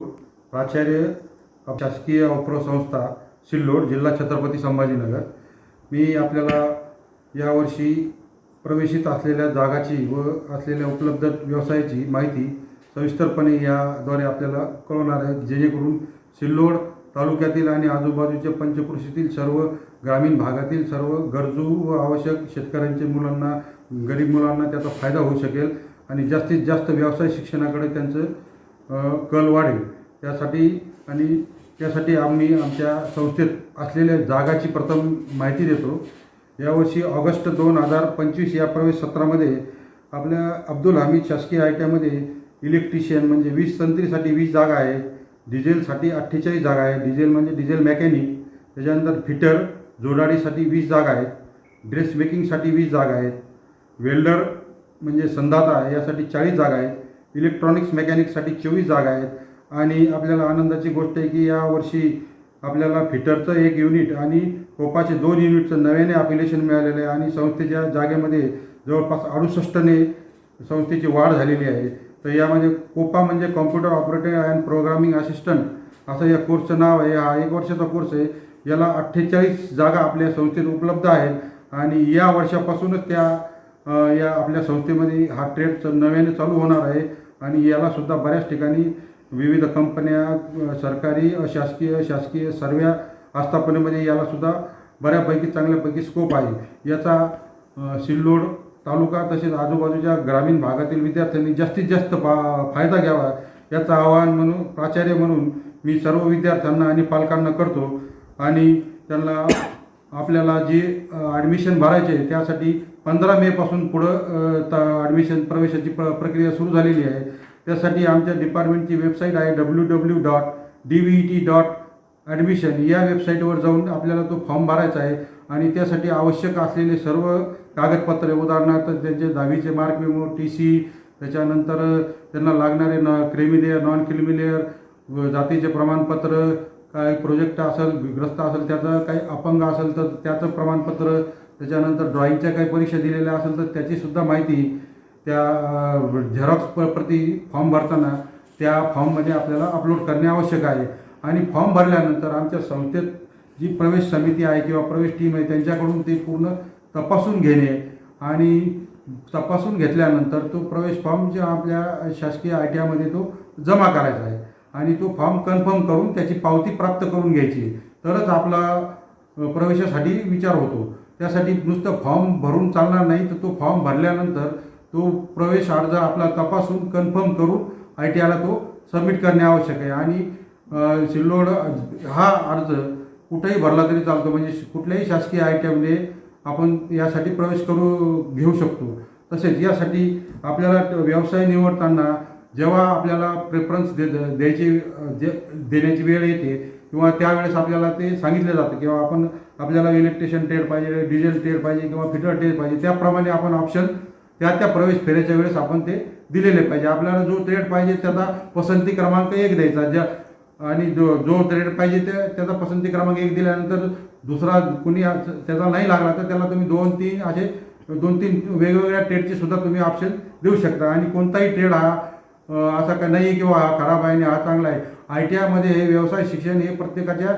प्राचार्य शासकीय अप्रो संस्था सिल्लोड जिल्हा छत्रपती संभाजीनगर मी आपल्याला यावर्षी प्रवेशित असलेल्या जागाची व असलेल्या उपलब्ध व्यवसायाची माहिती सविस्तरपणे याद्वारे आपल्याला कळवणार आहे. जेणेकरून सिल्लोड तालुक्यातील आणि आजूबाजूच्या पंचकृषीतील सर्व ग्रामीण भागातील सर्व गरजू व आवश्यक शेतकऱ्यांच्या मुलांना गरीब मुलांना त्याचा फायदा होऊ शकेल आणि जास्तीत जास्त व्यवसाय शिक्षणाकडे त्यांचं कल वाढेल त्यासाठी आणि त्यासाठी आम्ही आमच्या संस्थेत असलेल्या जागाची प्रथम माहिती देतो. यावर्षी ऑगस्ट दोन हजार पंचवीस या प्रवेश सत्रामध्ये आपल्या अब्दुल हमीद शासकीय आय टी इलेक्ट्रिशियन म्हणजे वीस तंत्रीसाठी वीस जागा आहे डिझेलसाठी अठ्ठेचाळीस जागा आहे. डिझेल म्हणजे डिझेल मेकॅनिक त्याच्यानंतर फिटर जोडाडीसाठी वीस जागा आहेत ड्रेस मेकिंगसाठी वीस जागा आहेत वेल्डर म्हणजे संदाता यासाठी चाळीस जागा आहेत इलेक्ट्रॉनिक्स मेकॅनिकसाठी चोवीस जागा आहेत. आणि आपल्याला आनंदाची गोष्ट आहे की यावर्षी आपल्याला फिटरचं एक युनिट आणि कोपाचे दोन युनिटचं नव्याने अपिलेशन मिळालेलं आहे. आणि संस्थेच्या जागेमध्ये जवळपास अडुसष्टने संस्थेची वाढ झालेली आहे. तर यामध्ये कोपा म्हणजे computer operator and programming assistant असं या कोर्सचं नाव आहे. हा एक वर्षाचा कोर्स आहे. याला अठ्ठेचाळीस जागा आपल्या संस्थेत उपलब्ध आहेत. आणि या वर्षापासूनच त्या या आपल्या संस्थेमध्ये हा ट्रेड नव्याने चालू होणार आहे. आणि यालासुद्धा बऱ्याच ठिकाणी विविध कंपन्या सरकारी शासकीय शासकीय सर्व आस्थापनेमध्ये यालासुद्धा बऱ्यापैकी चांगल्यापैकी स्कोप आहे. याचा सिल्लोड तालुका तसेच आजूबाजूच्या ग्रामीण भागातील विद्यार्थ्यांनी जास्तीत जास्त पा फायदा घ्यावा याचं आवाहन म्हणून प्राचार्य म्हणून मी सर्व विद्यार्थ्यांना आणि पालकांना करतो. आणि त्यांना आपल्याला जे ॲडमिशन भरायचे आहे त्यासाठी पंधरा मेपासून पुढं त ॲडमिशन प्रवेशाची प्र प्रक्रिया सुरू झालेली आहे. त्यासाठी आमच्या डिपार्टमेंटची वेबसाईट आहे W W dot D V T dot admission या वेबसाईटवर जाऊन आपल्याला तो फॉर्म भरायचा आहे आणि त्यासाठी आवश्यक असलेले सर्व कागदपत्रे उदाहरणार्थ त्यांचे दहावीचे मार्क मेमो टी सी त्याच्यानंतर त्यांना लागणारे न क्रिमिलेअर नॉन क्रिमिलेअर जातीचे प्रमाणपत्र काय प्रोजेक्ट असेल ग्रस्त असेल त्याचं काही अपंग असेल तर त्याचं प्रमाणपत्र त्याच्यानंतर ड्रॉईंगच्या काही परीक्षा दिलेल्या असेल तर त्याचीसुद्धा माहिती त्या झेरॉक्स प प्रती फॉर्म भरताना त्या फॉर्ममध्ये आपल्याला अपलोड करणे आवश्यक आहे. आणि फॉर्म भरल्यानंतर आमच्या संस्थेत जी प्रवेश समिती आहे किंवा प्रवेश टीम आहे त्यांच्याकडून ते पूर्ण तपासून घेणे आणि तपासून घेतल्यानंतर तो प्रवेश फॉर्म जे आपल्या शासकीय आय टी आयमध्ये तो जमा करायचा आहे. आणि तो फॉर्म कन्फर्म करून त्याची पावती प्राप्त करून घ्यायची. तरच आपला प्रवेशासाठी विचार होतो. त्यासाठी नुसतं फॉर्म भरून चालणार नाही तर तो फॉर्म भरल्यानंतर तो प्रवेश अर्ज आपला तपासून कन्फर्म करून आय टी आयला तो सबमिट करणे आवश्यक आहे. आणि सिल्लोड हा अर्ज कुठेही भरला तरी चालतो. म्हणजे कुठल्याही शासकीय आय टी आयमध्ये आपण यासाठी प्रवेश करू घेऊ शकतो. तसेच यासाठी आपल्याला व्यवसाय निवडताना जेव्हा आपल्याला प्रेफरन्स दे द्यायची जे देण्याची वेळ येते किंवा त्यावेळेस आपल्याला ते सांगितलं जातं किंवा आपण आपल्याला इलेक्ट्रिशियन ट्रेड पाहिजे डिझेल ट्रेड पाहिजे किंवा फिटर ट्रेड पाहिजे त्याप्रमाणे आपण ऑप्शन त्या त्या प्रवेश फेऱ्याच्या वेळेस आपण ते दिलेले पाहिजे. आपल्याला जो ट्रेड पाहिजे त्याचा पसंती क्रमांक एक द्यायचा. ज्या आणि जो जो ट्रेड पाहिजे ते त्याचा पसंती क्रमांक एक दिल्यानंतर दुसरा कुणी त्याचा नाही लागला तर त्याला तुम्ही दोन तीन असे दोन तीन वेगवेगळ्या ट्रेडचे सुद्धा तुम्ही ऑप्शन देऊ शकता. आणि कोणताही ट्रेड हा असा का नाही किंवा हा खराब आहे आणि हा चांगला आहे. आय टी आयमध्ये हे व्यवसाय शिक्षण हे प्रत्येकाच्या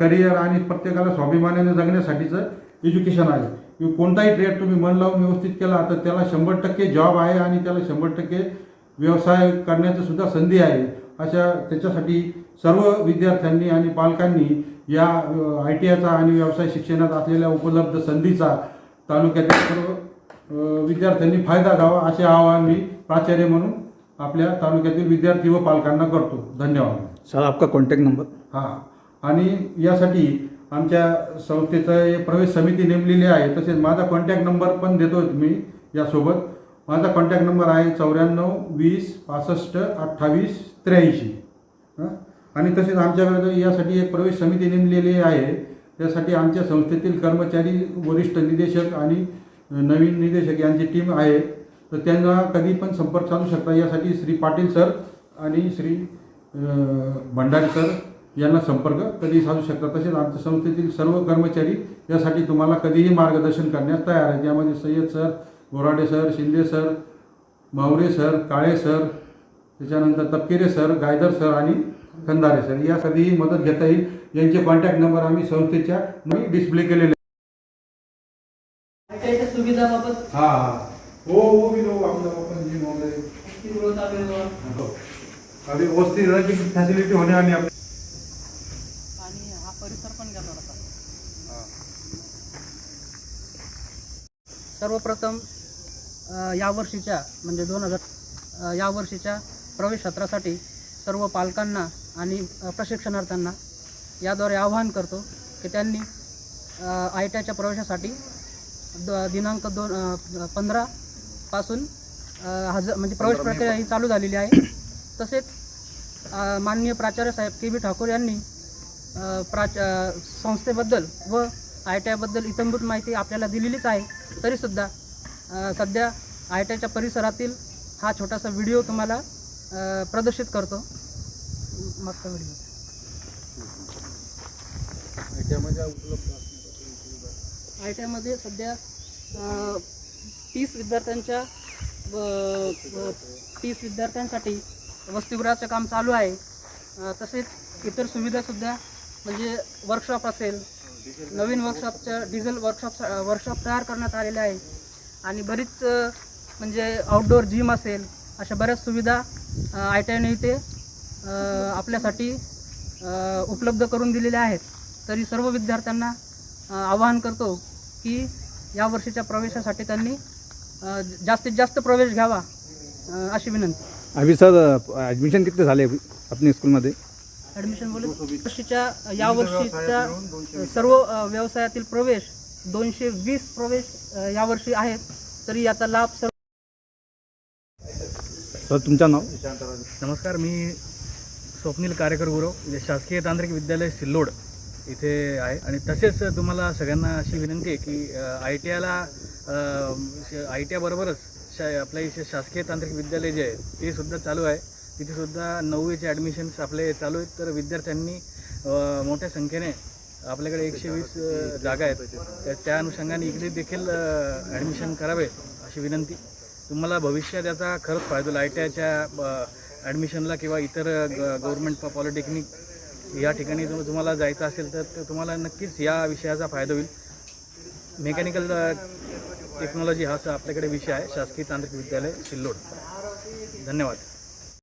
करिअर आणि प्रत्येकाला स्वाभिमानाने जगण्यासाठीचं एज्युकेशन आहे. की कोणताही ट्रेड तुम्ही मन लावून व्यवस्थित केला तर त्याला शंभर टक्के जॉब आहे आणि त्याला शंभर टक्के व्यवसाय करण्याचं सुद्धा संधी आहे. अशा त्याच्यासाठी सर्व विद्यार्थ्यांनी आणि पालकांनी या आय टी आयचा आणि व्यवसाय शिक्षणात असलेल्या उपलब्ध संधीचा तालुक्यातील सर्व विद्यार्थ्यांनी फायदा घ्यावा असे आवाहन मी प्राचार्य म्हणून आपल्या तालुक्यातील विद्यार्थी व पालकांना करतो. धन्यवाद. सर आपका कॉन्टैक्ट नंबर हां. आणि यासाठी आमच्या संस्थेचं प्रवेश समिती नेमलेली आहे. तसेच माझा कॉन्टॅक्ट नंबर पण देतो मी यासोबत. माझा कॉन्टॅक्ट नंबर आहे चौऱ्याण्णव वीस पासष्ट अठ्ठावीस त्र्याऐंशी. हं? आणि तसेच आमच्याकडे यासाठी एक प्रवेश समिती नेमलेली आहे. त्यासाठी आमच्या संस्थेतील कर्मचारी वरिष्ठ निदेशक आणि नवीन निदेशक यांची टीम आहे. तर त्यांना कधी पण संपर्क साधू शकता. यासाठी श्री पाटील सर आणि श्री भंडारी सर यांना संपर्क कधी साधू शकता. तसेच आमच्या संस्थेतील सर्व कर्मचारी यासाठी तुम्हाला कधीही मार्गदर्शन करण्यास तयार आहेत. यामध्ये Sayyad sir Borade sir Shinde sir Mavre sir Kale sir त्याच्यानंतर तपकिरे सर गायदर सर आणि खंदारे सर. या सगळी मदत घेता येईल. यांचे कॉन्टॅक्ट नंबर आम्ही संस्थेच्या डिस्प्ले केलेले सुविधाबाबत हा हो. हो? अभी वस्ती रहने की फैसिलिटी होने वाली है. आणि हा परिसर पण घेणार सर्वप्रथम या वर्षीच्या म्हणजे दोन हजार या वर्षीच्या प्रवेश सत्रासाठी सर्व पालकांना आणि प्रशिक्षणार्थ्यांना याद्वारे आवाहन करतो की त्यांनी आय टी आयच्या प्रवेशासाठी द दिनांक दोन पंधरा पासून हजर म्हणजे प्रवेश प्रक्रिया ही चालू झालेली आहे. तसेच माननीय प्राचार्य साहेब के बी ठाकूर यांनी प्राच संस्थेबद्दल व आय टी आयबद्दल इतंभूत माहिती आपल्याला दिलेलीच आहे. तरीसुद्धा सध्या आय टी आयच्या परिसरातील हा छोटासा व्हिडिओ तुम्हाला प्रदर्शित करतो. मागचा व्हिडिओ. आय टी आयमध्ये सध्या तीस विद्यार्थ्यांच्या तीस विद्यार्थ्यांसाठी वसतिगृहाचं काम चालू आहे. तसेच इतर सुविधासुद्धा म्हणजे वर्कशॉप असेल नवीन वर्कशॉपच्या डिझेल वर्कशॉप वर्कशॉप तयार करण्यात आलेले आहे आणि बरीच म्हणजे आउटडोअर जिम असेल अशा बऱ्याच सुविधा आय टी आयने इथे आपल्यासाठी उपलब्ध करून दिलेल्या आहेत. तरी सर्व विद्यार्थ्यांना आवाहन करतो की या वर्षीच्या प्रवेशासाठी त्यांनी जास्तीत जास्त प्रवेश घ्यावा अशी विनंती. अभी सर एडमिशन कितने झाले अपने स्कूलमध्ये ॲडमिशन बोलू वर्षीच्या या वर्षीच्या सर्व व्यवसायातील प्रवेश दोनशे वीस प्रवेश यावर्षी आहेत तरी याचा लाभ सर्व सर तुमचं नाव? नमस्कार मी स्वप्नील कार्यकर गुरव म्हणजे शासकीय तांत्रिक विद्यालय सिल्लोड. इथे आहे. आणि तसेच तुम्हाला सगळ्यांना अशी विनंती आहे की आय टी आयला आय टी आयबरोबरच शा आपल्या इथे शासकीय तांत्रिक विद्यालय जे आहे ते सुद्धा चालू आहे. तिथेसुद्धा नववीचे ॲडमिशन्स आपले चालू आहेत. तर विद्यार्थ्यांनी मोठ्या संख्येने आपल्याकडे एकशे वीस जागा आहेत. तर त्या अनुषंगाने इकडे देखील ॲडमिशन करावे अशी विनंती. तुम्हाला भविष्यात याचा खरंच फायदा होईल. आय टी आयच्या ॲडमिशनला किंवा इतर गव्हर्मेंट पॉलिटेक्निक या ठिकाणी जर तुम्हाला जायचं असेल तर तुम्हाला नक्कीच या विषयाचा फायदा होईल. मेकॅनिकल टेक्नॉलॉजी uh, हा आपल्याकडे विषय आहे. शासकीय तांत्रिक विद्यालय सिल्लोड. धन्यवाद.